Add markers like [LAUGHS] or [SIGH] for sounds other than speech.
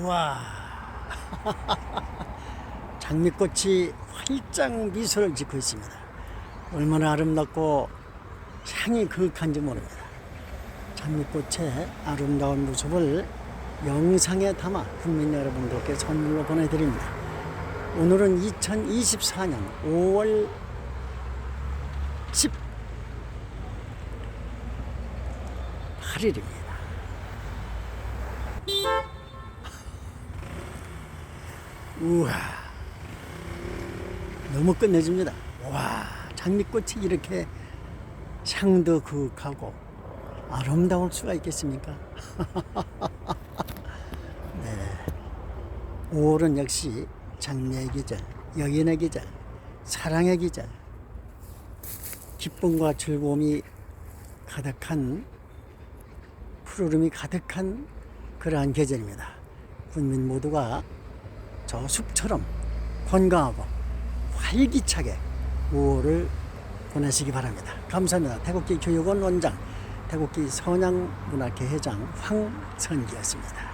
우와. [LAUGHS] 장미꽃이 활짝 미소를 짓고 있습니다. 얼마나 아름답고 향이 그윽한지 모릅니다. 장미꽃의 아름다운 모습을 영상에 담아 국민 여러분들께 선물로 보내드립니다. 오늘은 2024년 5월 18일입니다. 우와. 너무 끝내줍니다. 와 장미꽃이 이렇게 향도 그윽하고 아름다울 수가 있겠습니까? [LAUGHS] 네. 5월은 역시 장미의 계절 여인의 계절 사랑의 계절 기쁨과 즐거움이 가득한 푸르름이 가득한 그러한 계절입니다. 국민 모두가 저 숲처럼 건강하고 활기차게 5월을 보내시기 바랍니다. 감사합니다. 태국기 교육원 원장, 태국기 선양문화회 회장 황선기였습니다.